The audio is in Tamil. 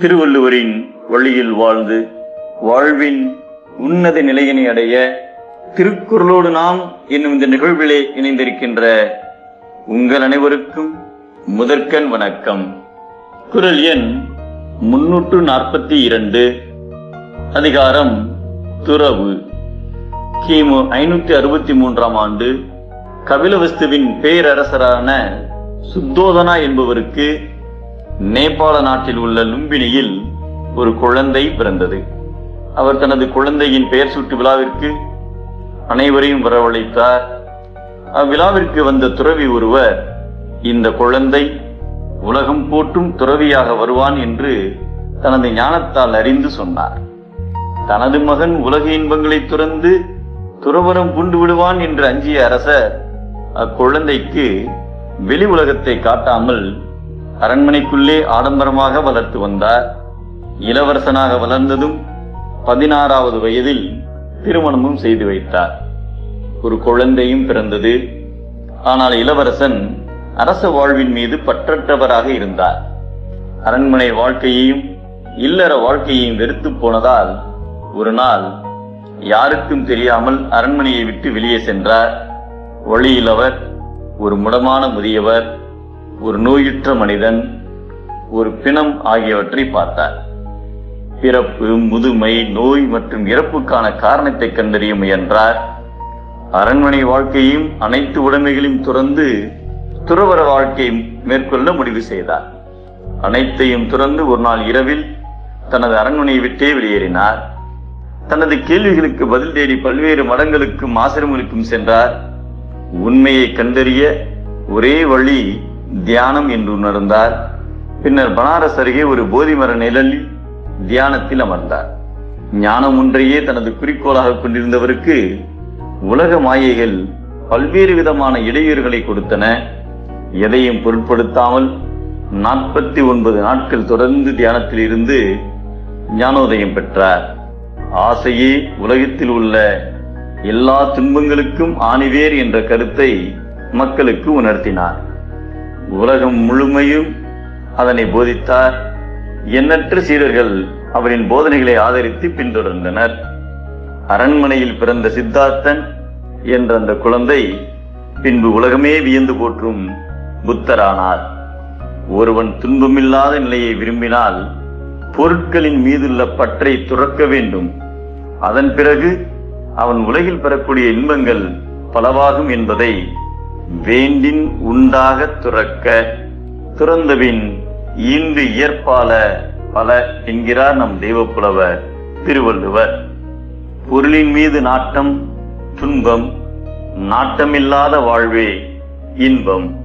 திருவள்ளுவரின் வழியில் வாழ்ந்து வாழ்வின் உன்னத நிலையினை அடைய திருக்குறளோடு நாம் என்னும் இந்த நிகழ்விலே இணைந்திருக்கின்ற உங்கள் அனைவருக்கும் முதற்கண் வணக்கம். குரல் எண் முன்னூற்று நாற்பத்தி இரண்டு அதிகாரம் துறவு. கிமு ஐநூத்தி அறுபத்தி மூன்றாம் ஆண்டு கபிலவஸ்துவின் பேரரசரான சுத்தோதனா என்பவருக்கு நேபாள நாட்டில் உள்ள லும்பினியில் ஒரு குழந்தை பிறந்தது. அவர் தனது குழந்தையின் பெயர் சூட்டு விழாவிற்கு அனைவரையும் வரவழைத்தார். அவ்விழாவிற்கு வந்த துறவி ஒருவர் இந்த குழந்தை உலகம் போற்றும் துறவியாக வருவான் என்று தனது ஞானத்தால் அறிந்து சொன்னார். தனது மகன் உலக இன்பங்களை துறந்து துறவரம் புண்டு விடுவான் என்று அஞ்சிய அரசர் அக்குழந்தைக்கு வெளி உலகத்தை காட்டாமல் அரண்மனைக்குள்ளே ஆடம்பரமாக வளர்த்து வந்தார். இளவரசனாக வளர்ந்ததும் பதினாறாவது வயதில் திருமணமும் செய்து வைத்தார். ஒரு குழந்தையும் பிறந்தது. ஆனால் இளவரசன் அரச வாழ்வின் மீது பற்றற்றவராக இருந்தார். அரண்மனை வாழ்க்கையையும் இல்லற வாழ்க்கையையும் வெறுத்து போனதால் ஒரு நாள் யாருக்கும் தெரியாமல் அரண்மனையை விட்டு வெளியே சென்றார். வழியில் அவர் ஒரு முடமான முதியவர் ஒரு நோயுற்ற மனிதன் ஒரு பிணம் ஆகியவற்றை பார்த்தார். பிறப்பு முதுமை நோய் மற்றும் இறப்புக்கான காரணத்தை கண்டறிய முயன்றார். அரண்மனை வாழ்க்கையும் அனைத்து உடைமைகளையும் துறந்து துறவர வாழ்க்கை மேற்கொள்ள முடிவு செய்தார். அனைத்தையும் துறந்து ஒரு நாள் இரவில் தனது அரண்மனையை விட்டே வெளியேறினார். தனது கேள்விகளுக்கு பதில் தேடி பல்வேறு மடங்களுக்கும் ஆசிரமங்களுக்கும் சென்றார். உண்மையை கண்டறிய ஒரே வழி தியானம் என்று உணர்ந்தார். பின்னர் பனாரஸ் அருகே ஒரு போதி மர நிழலில் தியானத்தில் அமர்ந்தார். ஞானம் ஒன்றையே தனது குறிக்கோளாக கொண்டிருந்தவருக்கு உலக மாயைகள் பல்வேறு விதமான இடையூறுகளை கொடுத்தன. எதையும் பொருட்படுத்தாமல் நாற்பத்தி ஒன்பது நாட்கள் தொடர்ந்து தியானத்தில் இருந்து ஞானோதயம் பெற்றார். ஆசையே உலகத்தில் உள்ள எல்லா துன்பங்களுக்கும் ஆணிவேர் என்ற கருத்தை மக்களுக்கு உணர்த்தினார். உலகம் முழுமையும் அதனை போதித்தார். எண்ணற்ற சீடர்கள் அவரின் போதனைகளை ஆதரித்து பின்தொடர்ந்தனர். அரண்மனையில் பிறந்த சித்தார்த்தன் என்ற அந்த குழந்தை பின்பு உலகமே வியந்து போற்றும் புத்தரானார். ஒருவன் துன்பமில்லாத நிலையை விரும்பினால் பொருட்களின் மீதுள்ள பற்றை துறக்க வேண்டும். அதன் பிறகு அவன் உலகில் பெறக்கூடிய இன்பங்கள் பலவாகும் என்பதை வேண்டின் உண்டாக துறக்க துறந்தபின் ஈண்டு இயற்பால பல என்கிறார் நம் தெய்வப்புலவர் திருவள்ளுவர். பொருளின் மீது நாட்டம் துன்பம் நாட்டமில்லாத வாழ்வே இன்பம்.